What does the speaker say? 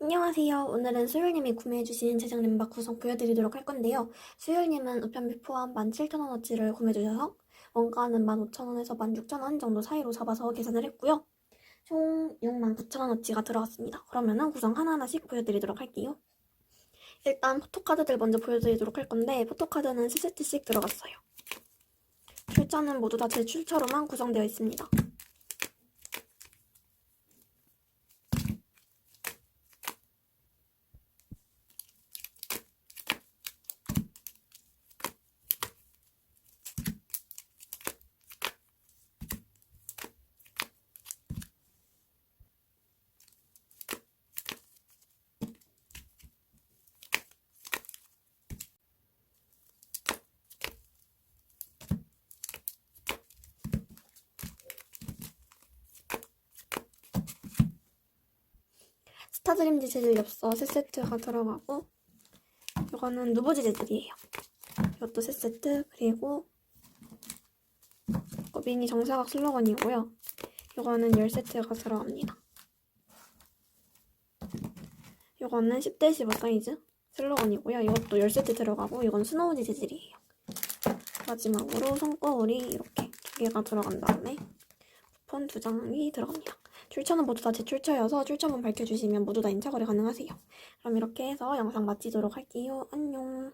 안녕하세요. 오늘은 수율님이 구매해주신 제작 램박 구성 보여드리도록 할 건데요. 수율님은 우편비 포함 17,000원어치를 구매해주셔서 원가는 15,000원에서 16,000원 정도 사이로 잡아서 계산을 했고요. 총 69,000원어치가 들어갔습니다. 그러면은 구성 하나하나씩 보여드리도록 할게요. 일단 포토카드들 먼저 보여드리도록 할 건데 포토카드는 3세트씩 들어갔어요. 출처는 모두 다 제 출처로만 구성되어 있습니다. 스타드림즈 재질 엽서 3세트가 들어가고 이거는 누보지 재질이에요. 이것도 3세트 그리고 이거 미니 정사각 슬로건이고요. 이거는 10세트가 들어갑니다. 이거는 10대 15 사이즈 슬로건이고요. 이것도 10세트 들어가고 이건 스노우지 재질이에요. 마지막으로 손거울이 이렇게 두 개가 들어간 다음에 쿠폰 두 장이 들어갑니다. 출처는 모두 다 제 출처여서 출처만 밝혀주시면 모두 다 인차 거래 가능하세요. 그럼 이렇게 해서 영상 마치도록 할게요. 안녕.